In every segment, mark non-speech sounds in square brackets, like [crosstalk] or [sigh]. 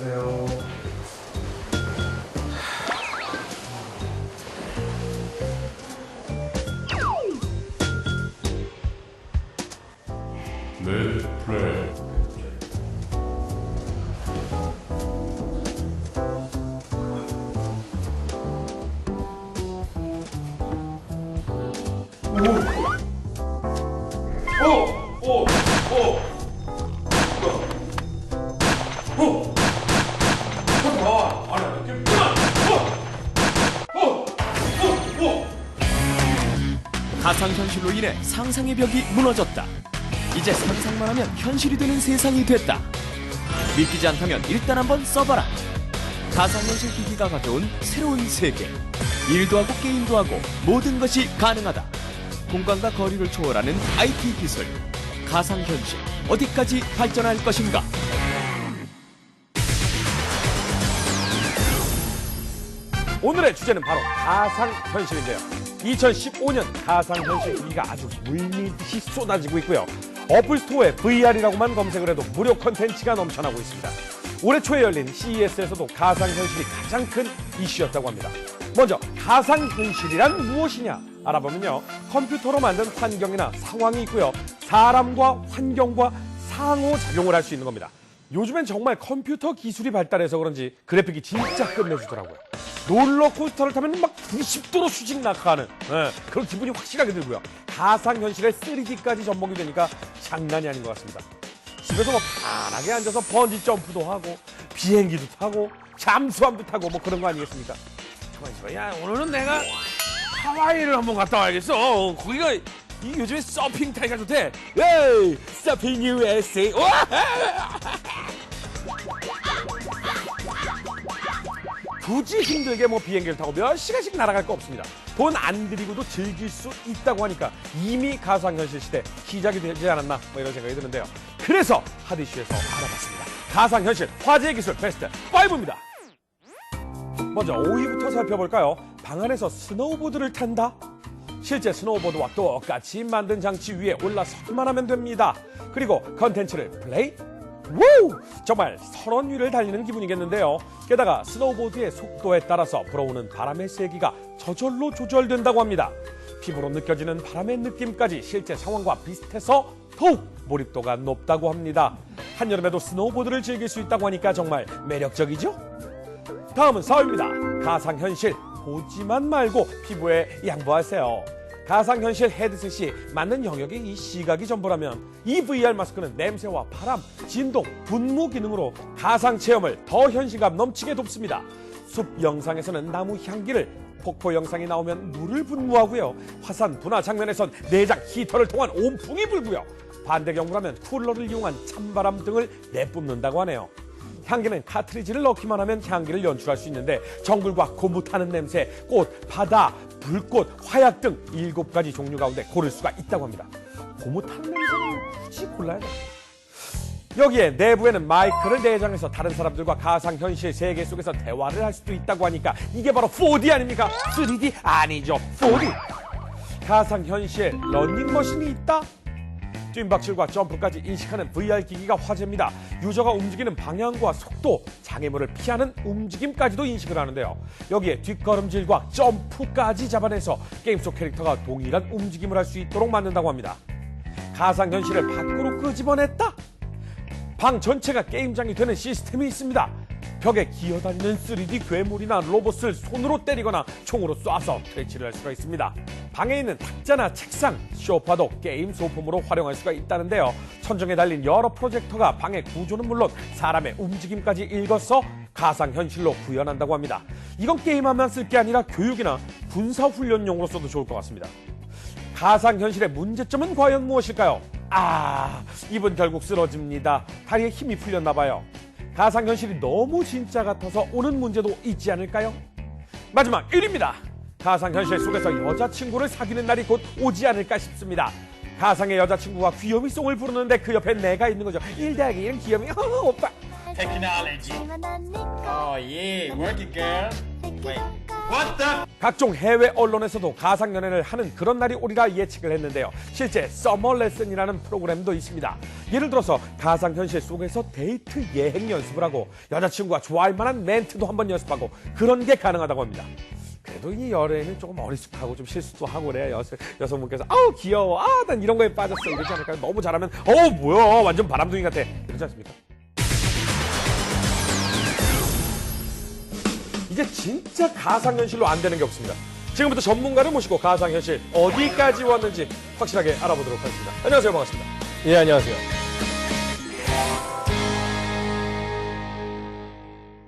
잘 가상현실로 인해 상상의 벽이 무너졌다. 이제 상상만 하면 현실이 되는 세상이 됐다. 믿기지 않다면 일단 한번 써봐라. 가상현실 기기가 가져온 새로운 세계. 일도 하고 게임도 하고 모든 것이 가능하다. 공간과 거리를 초월하는 IT 기술. 가상현실. 어디까지 발전할 것인가? 오늘의 주제는 바로 가상현실인데요. 2015년 가상현실 기기가 아주 물밀듯이 쏟아지고 있고요. 어플 스토어에 VR이라고만 검색을 해도 무료 컨텐츠가 넘쳐나고 있습니다. 올해 초에 열린 CES에서도 가상현실이 가장 큰 이슈였다고 합니다. 먼저 가상현실이란 무엇이냐 알아보면요. 컴퓨터로 만든 환경이나 상황이 있고요. 사람과 환경과 상호작용을 할 수 있는 겁니다. 요즘엔 정말 컴퓨터 기술이 발달해서 그런지 그래픽이 진짜 끝내주더라고요. 롤러코스터를 타면 막 90도로 수직 낙하하는 예, 그런 기분이 확실하게 들고요. 가상현실의 3D까지 전복이 되니까 장난이 아닌 것 같습니다. 집에서 뭐 편하게 앉아서 번지 점프도 하고 비행기도 타고 잠수함도 타고 뭐 그런 거 아니겠습니까? 가만히 있어봐. 야 오늘은 내가 하와이를 한번 갔다 와야겠어. 거기가 이 요즘에 서핑 타기가 좋대. 에이, 서핑 USA. 와! 굳이 힘들게 뭐 비행기를 타고 몇 시간씩 날아갈 거 없습니다. 돈 안 들이고도 즐길 수 있다고 하니까 이미 가상현실 시대 시작이 되지 않았나 뭐 이런 생각이 드는데요. 그래서 하디슈에서 알아봤습니다. 가상현실 화제 기술 베스트 5입니다. 먼저 5위부터 살펴볼까요? 방 안에서 스노우보드를 탄다? 실제 스노우보드와 똑같이 만든 장치 위에 올라서기만 하면 됩니다. 그리고 컨텐츠를 플레이? 우! 정말 선원 위를 달리는 기분이겠는데요. 게다가 스노우보드의 속도에 따라서 불어오는 바람의 세기가 저절로 조절된다고 합니다. 피부로 느껴지는 바람의 느낌까지 실제 상황과 비슷해서 더욱 몰입도가 높다고 합니다. 한여름에도 스노우보드를 즐길 수 있다고 하니까 정말 매력적이죠? 다음은 4위입니다. 가상현실 보지만 말고 피부에 양보하세요. 가상현실 헤드셋이 맞는 영역의 이 시각이 전부라면 이 VR 마스크는 냄새와 바람, 진동, 분무 기능으로 가상 체험을 더 현실감 넘치게 돕습니다. 숲 영상에서는 나무 향기를 폭포 영상이 나오면 물을 분무하고요. 화산 분화 장면에선 내장 히터를 통한 온풍이 불고요. 반대 경우라면 쿨러를 이용한 찬바람 등을 내뿜는다고 하네요. 향기는 카트리지를 넣기만 하면 향기를 연출할 수 있는데 정글과 고무타는 냄새, 꽃, 바다, 불꽃, 화약 등 일곱 가지 종류 가운데 고를 수가 있다고 합니다. 고무타는 냄새는 굳이 골라야 돼. 여기에 내부에는 마이크를 내장해서 다른 사람들과 가상현실 세계 속에서 대화를 할 수도 있다고 하니까 이게 바로 4D 아닙니까? 3D 아니죠. 4D. 가상현실 런닝머신이 있다? 뜀박질과 점프까지 인식하는 VR 기기가 화제입니다. 유저가 움직이는 방향과 속도, 장애물을 피하는 움직임까지도 인식을 하는데요. 여기에 뒷걸음질과 점프까지 잡아내서 게임 속 캐릭터가 동일한 움직임을 할 수 있도록 만든다고 합니다. 가상현실을 밖으로 끄집어냈다? 방 전체가 게임장이 되는 시스템이 있습니다. 벽에 기어다니는 3D 괴물이나 로봇을 손으로 때리거나 총으로 쏴서 퇴치를 할 수가 있습니다. 방에 있는 탁자나 책상, 소파도 게임 소품으로 활용할 수가 있다는데요. 천정에 달린 여러 프로젝터가 방의 구조는 물론 사람의 움직임까지 읽어서 가상현실로 구현한다고 합니다. 이건 게임하면 쓸 게 아니라 교육이나 군사훈련용으로 써도 좋을 것 같습니다. 가상현실의 문제점은 과연 무엇일까요? 아, 이분 결국 쓰러집니다. 다리에 힘이 풀렸나 봐요. 가상현실이 너무 진짜 같아서 오는 문제도 있지 않을까요? 마지막 1위입니다. 가상현실 속에서 여자친구를 사귀는 날이 곧 오지 않을까 싶습니다. 가상의 여자친구가 귀요미송을 부르는데 그 옆에 내가 있는 거죠. 1 더하기 1은 귀요미, 어, 오빠. Technology. Oh yeah, work it, girl. Wait, 각종 해외 언론에서도 가상 연애를 하는 그런 날이 오리라 예측을 했는데요. 실제 서머 레슨이라는 프로그램도 있습니다. 예를 들어서 가상 현실 속에서 데이트 예행 연습을 하고 여자친구가 좋아할 만한 멘트도 한번 연습하고 그런 게 가능하다고 합니다. 그래도 이 연애는 조금 어리숙하고 좀 실수도 하고 그래야 여성, 여성분께서 아우 귀여워 아 난 이런 거에 빠졌어 이러지 않을까요? 너무 잘하면 어 뭐야 완전 바람둥이 같아 이러지 않습니까? 이제 진짜 가상현실로 안 되는 게 없습니다. 지금부터 전문가를 모시고 가상현실 어디까지 왔는지 확실하게 알아보도록 하겠습니다. 안녕하세요. 반갑습니다. 예, 안녕하세요.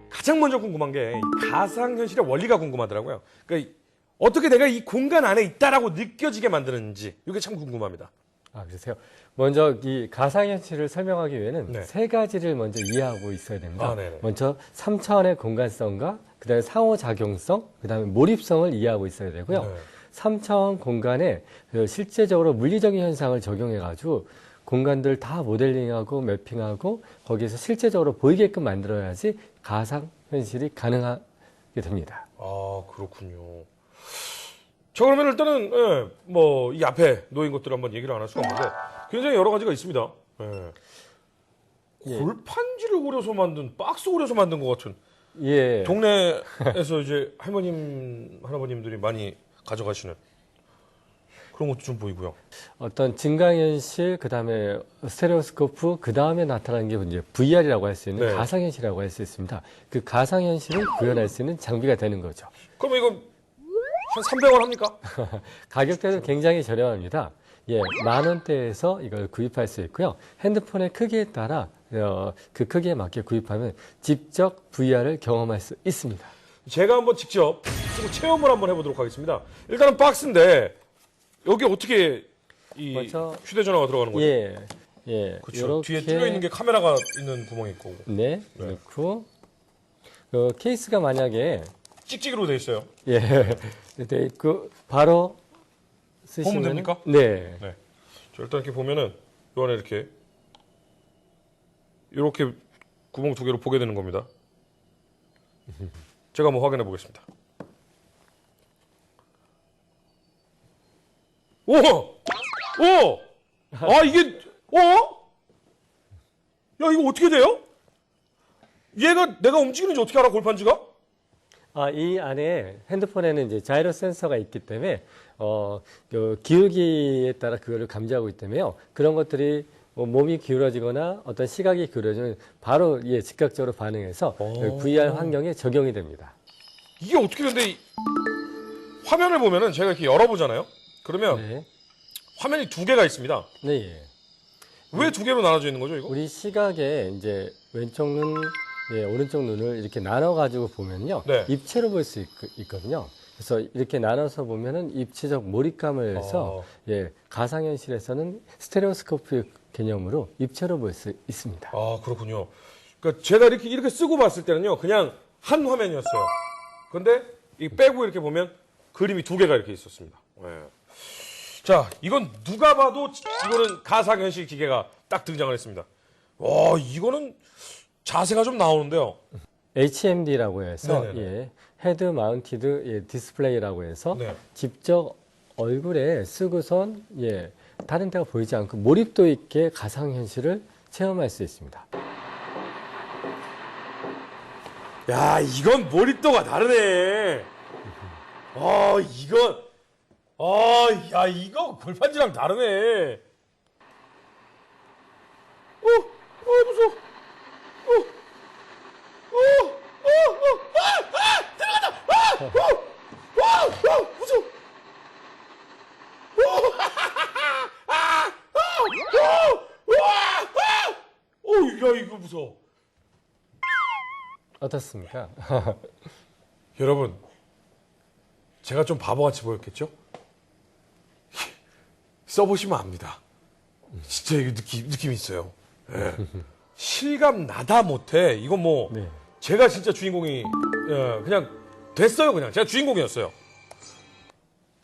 가장 먼저 궁금한 게이 가상현실의 원리가 궁금하더라고요. 그러니까 이- 어떻게 내가 이 공간 안에 있다라고 느껴지게 만드는지 이게 참 궁금합니다. 아, 그러세요. 먼저 이 가상현실을 설명하기 위해는 네. 세 가지를 먼저 이해하고 있어야 됩니다. 아. 먼저 3차원의 공간성과 그다음에 상호작용성, 그다음에 몰입성을 이해하고 있어야 되고요. 네. 3차원 공간에 그 실제적으로 물리적인 현상을 적용해 가지고 공간들 다 모델링하고 매핑하고 거기에서 실제적으로 보이게끔 만들어야지 가상 현실이 가능하게 됩니다. 아 그렇군요. 자 그러면 일단은 예, 뭐이 앞에 놓인 것들 을 한번 얘기를 안 할 수가 없는데 굉장히 여러 가지가 있습니다. 예. 예. 골판지를 오려서 만든 박스 오려서 만든 것 같은 예. 동네에서 이제 할머님 할아버님들이 많이 가져가시는 그런 것도 좀 보이고요. 어떤 증강현실, 그 다음에 스테레오스코프, 그 다음에 나타나는 게 이제 VR이라고 할 수 있는 네. 가상현실이라고 할 수 있습니다. 그 가상현실을 구현할 수 있는 장비가 되는 거죠. 그러면 이거 한 300원 합니까? [laughs] 가격대도 굉장히 저렴합니다. 예, 만 원대에서 이걸 구입할 수 있고요. 핸드폰의 크기에 따라 어, 그 크기에 맞게 구입하면 직접 VR을 경험할 수 있습니다. 제가 한번 직접 체험을 한번 해보도록 하겠습니다. 일단은 박스인데 여기 어떻게 이 먼저- 휴대전화가 들어가는 거죠? 예, 예. 그렇죠. 뒤에 뚫려 있는 게 카메라가 있는 구멍이 있고 네, 그렇고 그 케이스가 만약에 찍찍이로 돼 있어요. 예, 돼 있고 바로 쓰시면 됩니까? 네, 네. 자, 일단 이렇게 보면은 요 안에 이렇게 이렇게 구멍 두 개로 보게 되는 겁니다. [laughs] 제가 한번 확인해 보겠습니다. 오! 오! 아, 이게, 어? 야, 이거 어떻게 돼요? 얘가 내가 움직이는지 어떻게 알아, 골판지가? 아, 이 안에 핸드폰에는 이제 자이로 센서가 있기 때문에 어, 그 기울기에 따라 그거를 감지하고 때문에요. 그런 것들이 뭐 몸이 기울어지거나 어떤 시각이 기울어지면 바로 예, 즉각적으로 반응해서 오. 그 VR 환경에 적용이 됩니다. 이게 어떻게 되는데, 이 화면을 보면은 제가 이렇게 열어보잖아요? 그러면 네, 화면이 두 개가 있습니다. 네, 예. 왜 두 개로 나눠져 있는 거죠, 이거? 우리 시각에 이제 왼쪽 눈, 예, 오른쪽 눈을 이렇게 나눠 가지고 보면요, 네. 입체로 볼 수 있거든요. 그래서 이렇게 나눠서 보면은 입체적 몰입감을 해서 어. 예, 가상현실에서는 스테레오스코프 개념으로 입체로 볼 수 있습니다. 아, 그렇군요. 그러니까 제가 이렇게 이렇게 쓰고 봤을 때는요, 그냥 한 화면이었어요. 근데 이 빼고 이렇게 보면 그림이 두 개가 이렇게 있었습니다. 예. 자, 이건 누가 봐도 이거는 가상현실 기계가 딱 등장을 했습니다. 와, 이거는 자세가 좀 나오는데요. HMD라고 해서 네네네. 예, 헤드 마운티드 예, 디스플레이라고 해서 네. 직접 얼굴에 쓰고선 예, 다른 데가 보이지 않고 몰입도 있게 가상현실을 체험할 수 있습니다. 야, 이건 몰입도가 다르네. 아, 이건, 아, 야, 이거 골판지랑 다르네. 어, 어, 무서워. 어, 어, 어, 어, 아, 아, 들어가자. 아, 어, 어, 어, 무서워. 어, 아, 어, 어, 와, 아, 어, 야, 이거 무서워. 어떻습니까? [laughs] 여러분, 제가 좀 바보같이 보였겠죠? [laughs] 써보시면 압니다. 진짜 이거 느낌, 느낌 있어요. 예. 실감 나다 못해. 이건 뭐, 네. 제가 진짜 주인공이, 예, 그냥 됐어요, 그냥. 제가 주인공이었어요.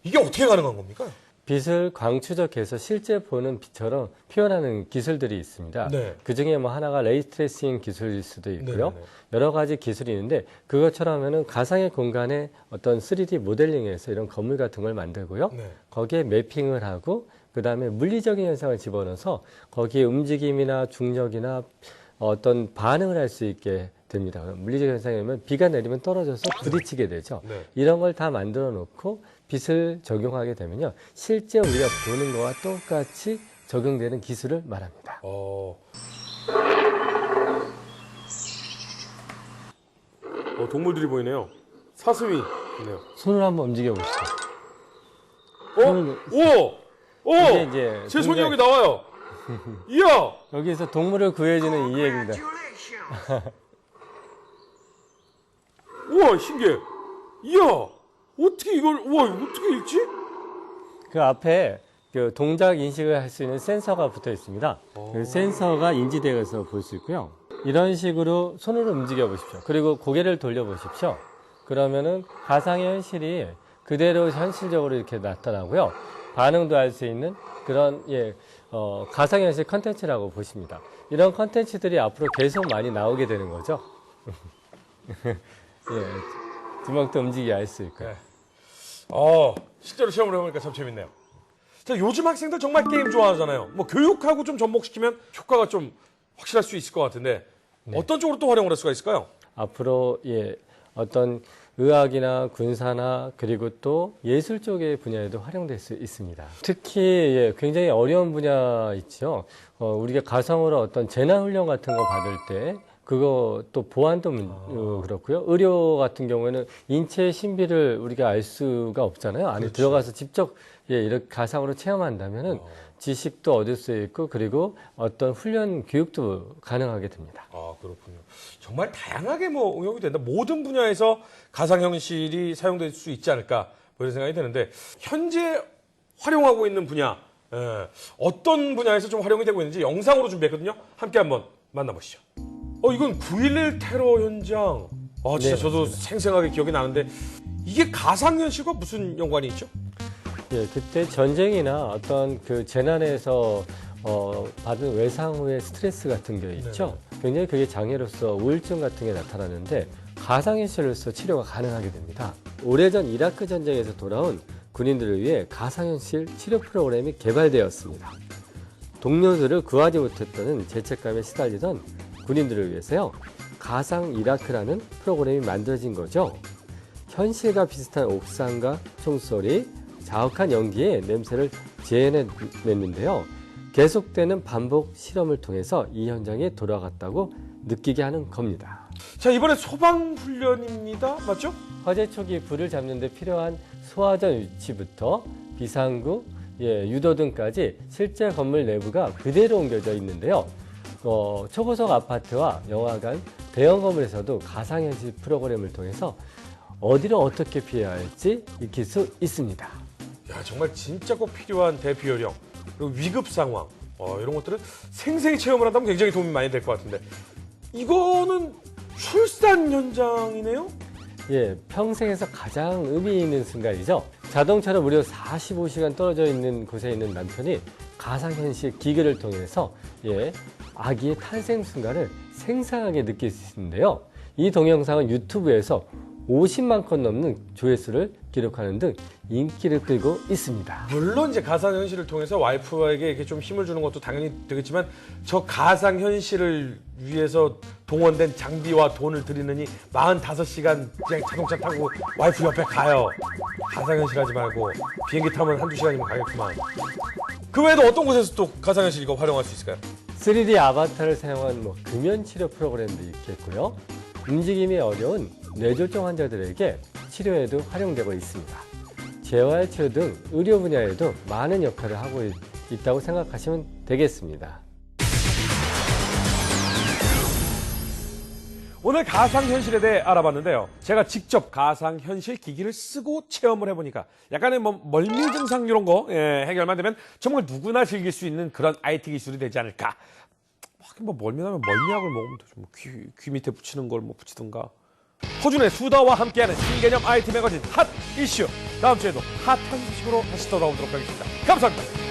이게 어떻게 가능한 겁니까? 빛을 광추적해서 실제 보는 빛처럼 표현하는 기술들이 있습니다. 네. 그 중에 뭐 하나가 레이트레이싱 기술일 수도 있고요. 네네네. 여러 가지 기술이 있는데 그것처럼 하면은 가상의 공간에 어떤 3D 모델링해서 이런 건물 같은 걸 만들고요. 네. 거기에 매핑을 하고 그다음에 물리적인 현상을 집어넣어서 거기에 움직임이나 중력이나 어떤 반응을 할 수 있게 됩니다. 물리적 현상이면 비가 내리면 떨어져서 부딪히게 되죠. 네. 이런 걸 다 만들어 놓고 빛을 적용하게 되면요. 실제 우리가 보는 거와 똑같이 적용되는 기술을 말합니다. 어. 어, 동물들이 보이네요. 사슴이 있네요. 손을 한번 움직여 보시죠. 어? 오! 오! 이게 이제 제 손이 여기 나와요. [laughs] 이야! 여기서 동물을 구해주는 이 얘기입니다. 우와, 신기해. 이야! 어떻게 이걸, 이거 어떻게 읽지? 그 앞에 그 동작 인식을 할 수 있는 센서가 붙어 있습니다. 그 센서가 인지되어서 볼 수 있고요. 이런 식으로 손을 움직여 보십시오. 그리고 고개를 돌려 보십시오. 그러면은 가상의 현실이 그대로 현실적으로 이렇게 나타나고요. 반응도 할 수 있는 그런 예, 어, 가상현실 컨텐츠라고 보십니다. 이런 컨텐츠들이 앞으로 계속 많이 나오게 되는 거죠. [laughs] 예, 주먹도 움직이게 할 수 있고요. 어, 실제로 시험을 해보니까 참 재밌네요. 자, 요즘 학생들 정말 게임 좋아하잖아요. 뭐 교육하고 좀 접목시키면 효과가 좀 확실할 수 있을 것 같은데 어떤 쪽으로 또 활용을 할 수가 있을까요? 앞으로 예 어떤 의학이나 군사나 그리고 또 예술 쪽의 분야에도 활용될 수 있습니다. 특히 예, 굉장히 어려운 분야 있죠. 어, 우리가 가상으로 어떤 재난 훈련 같은 거 받을 때 그거 또 보안도 문- 어, 그렇고요. 의료 같은 경우에는 인체의 신비를 우리가 알 수가 없잖아요. 안에 들어가서 직접 예, 이렇게 가상으로 체험한다면은 지식도 얻을 수 있고 그리고 어떤 훈련 교육도 가능하게 됩니다. 아, 그렇군요. 정말 다양하게 뭐 응용이 된다. 모든 분야에서 가상 현실이 사용될 수 있지 않을까 뭐 이런 생각이 드는데 현재 활용하고 있는 분야 예, 어떤 분야에서 좀 활용이 되고 있는지 영상으로 준비했거든요. 함께 한번 만나보시죠. 어, 이건 9.11 테러 현장. 아, 진짜 네, 저도 생생하게 기억이 나는데 이게 가상현실과 무슨 연관이 있죠? 예, 그때 전쟁이나 어떤 그 재난에서 어, 받은 외상 후의 스트레스 같은 게 있죠. 굉장히 그게 장애로서 우울증 같은 게 나타나는데 가상현실로서 치료가 가능하게 됩니다. 오래전 이라크 전쟁에서 돌아온 군인들을 위해 가상현실 치료 프로그램이 개발되었습니다. 동료들을 구하지 못했다는 죄책감에 시달리던 군인들을 위해서요. 가상 이라크라는 프로그램이 만들어진 거죠. 현실과 비슷한 옥상과 총소리, 자욱한 연기의 냄새를 재해냈는데요. 계속되는 반복 실험을 통해서 이 현장에 돌아갔다고 느끼게 하는 겁니다. 자, 이번에 소방 훈련입니다. 맞죠? 화재 초기 불을 잡는 데 필요한 소화전 위치부터 비상구, 예, 유도 등까지 실제 건물 내부가 그대로 옮겨져 있는데요. 어, 초고속 아파트와 영화관, 대형 건물에서도 가상현실 프로그램을 통해서 어디를 어떻게 피해야 할지 익힐 수 있습니다. 야, 정말 진짜 꼭 필요한 대피 요령 그리고 위급 상황 어, 이런 것들은 생생히 체험을 한다면 굉장히 도움이 많이 될 것 같은데 이거는 출산 현장이네요? 예, 평생에서 가장 의미 있는 순간이죠. 자동차로 무려 45시간 떨어져 있는 곳에 있는 남편이 가상현실 기기를 통해서 예, 아기의 탄생 순간을 생생하게 느낄 수 있는데요. 이 동영상은 유튜브에서 50만 건 넘는 조회수를 기록하는 등 인기를 끌고 있습니다. 물론 이제 가상 현실을 통해서 와이프에게 이렇게 좀 힘을 주는 것도 당연히 되겠지만 저 가상 현실을 위해서 동원된 장비와 돈을 들이느니 45시간 그냥 자동차 타고 와이프 옆에 가요. 가상 현실 하지 말고 비행기 타면 한두 시간이면 가겠구만. 그 외에도 어떤 곳에서 또 가상 현실 이거 활용할 수 있을까요? 3D 아바타를 사용한 뭐 금연 치료 프로그램도 있겠고요. 움직임이 어려운 뇌졸중 환자들에게 치료에도 활용되고 있습니다. 재활 치료 등 의료 분야에도 많은 역할을 하고 있- 있다고 생각하시면 되겠습니다. 오늘 가상현실에 대해 알아봤는데요. 제가 직접 가상현실 기기를 쓰고 체험을 해보니까 약간의 뭐 멀미 증상 이런 거 예, 해결만 되면 정말 누구나 즐길 수 있는 그런 IT 기술이 되지 않을까. 뭐 멀미나면 멀미약을 먹으면 되죠. 뭐 귀, 귀 밑에 붙이는 걸 뭐 붙이든가. 허준의 수다와 함께하는 신개념 IT 매거진 핫 이슈 다음 주에도 핫한 소식으로 다시 돌아오도록 하겠습니다. 감사합니다.